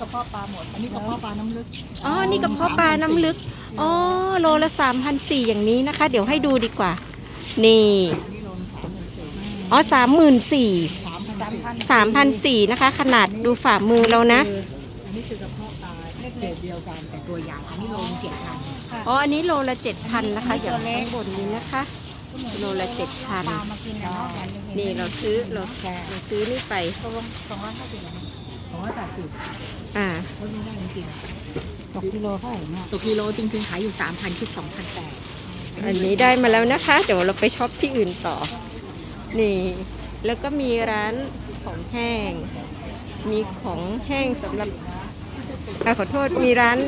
กระเพาะปลาหมด อันนี้กระเพาะปลาน้ำลึกอ๋อ นี่กระเพาะปลาน้ำลึก อ๋อ โลละสามพันสี่อย่างนี้นะคะ เดี๋ยวให้ดูดีกว่า นี่อันนี้โลละสามหมื่นสี่อ๋อสามหมื่นสี่สามพันสี่สามพันสี่นะคะ ขนาดดูฝ่ามือเรานะ อันนี้คือกระเพาะปลาเกรดเดียวกันแต่ตัวใหญ่อันนี้โลเจ็ดพันอ๋อ อันนี้โลละเจ็ดพันนะคะ อย่างข้างบนนี้นะคะ โลละเจ็ดพันปลามากินนะเนาะแบบนี้นี่เราซื้อเราเราซื้อนี่ไปตกลงสองร้อยห้าสิบส องร้อยแปดสิบอ่าลดไม่ได้จริงๆตกกิโลเท่าไหร่เนี่ยตกกิโลจริงๆขายอยู่สามพันคิดสองพันแปดอันนี้ได้มาแล้วนะคะ เดี๋ยวเราไปช็อปที่อื่นต่อ นี่ แล้วก็มีร้านของแห้ง มีของแห้งสำหรับอะขอโทษมีร้าน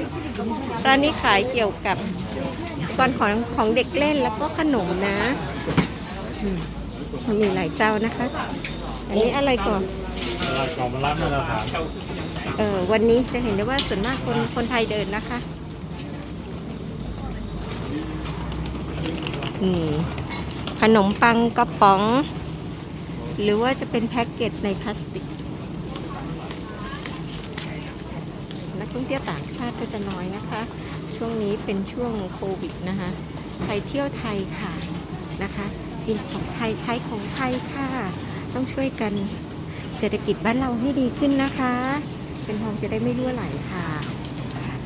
ร้านนี้ขายเกี่ยวกับอุปกรณ์ของของเด็กเล่นแล้วก็ขนมนะอืมมันมีหลายเจ้านะคะ อันนี้อะไรก่อน ตลาดกล่องมันรับมาตรฐานเออวันนี้จะเห็นได้ว่าส่วนมากคนคนไทยเดินนะคะอืมขนมปังกระป๋อง หรือว่าจะเป็นแพ็กเกจในพลาสติก นักท่องเที่ยวต่างชาติก็จะน้อยนะคะ ช่วงนี้เป็นช่วงโควิดนะคะใครเที่ยวไทยค่ะนะคะกินของไทยใช้ของไทยค่ะ ต้องช่วยกัน เศรษฐกิจบ้านเราให้ดีขึ้นนะคะ เป็นทองจะได้ไม่รั่วไหลค่ะ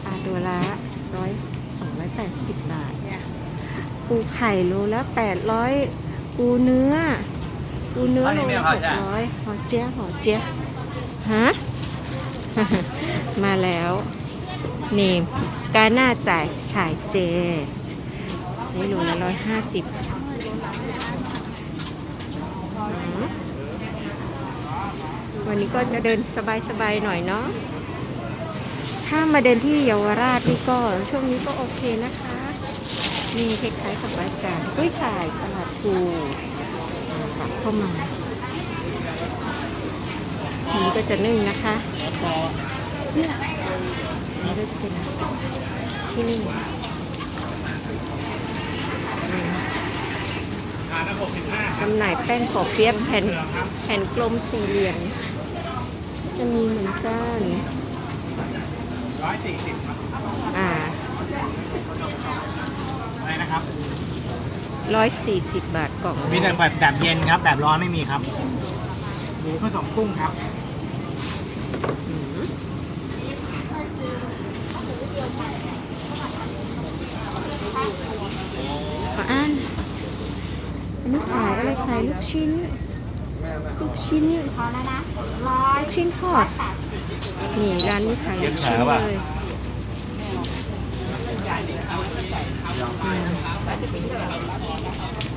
ปลาตัวละร้อยสองร้อยแปดสิบบาทปูไข่โลละแปดร้อยปูเนื้อ ปูเนื้อโลละหกร้อยหอเจี๊ยะหอเจี๊ยะฮะมาแล้วนี่กาหน้าจ่ายฉายเจนี่โลละร้อยห้าสิบ วันนี้ก็จะเดินสบายๆหน่อยเนาะถ้ามาเดินที่เยาวราชนี่ก็ช่วงนี้ก็โอเคนะคะนี่คล้ายๆกับอาจารย์กุ้ยชายตลาดภูตักเข้ามานี้ก็จะนึ่งนะคะนนี้ก็จะเป็นที่นึ่งจำหน่ายแป้งขอเปี๊ยบแผ่นแผ่นกลมสี่เหลี่ยม จะมีเหมือนกันร้อยสี่สิบอ่าอะไรนะครับร้อยสี่สิบบาทกล่องมีแต่แบบแบบเย็นครับ แบบร้อนไม่มีครับหมูผสมกุ้งครับอืมขออ่านอันนี้ขายอะไรขายลูกชิ้น ลูกชิ้นพอแล้วนะร้อยลูกชิ้นทอด นี่ร้านนี้ขายลูกชิ้นเลยอืม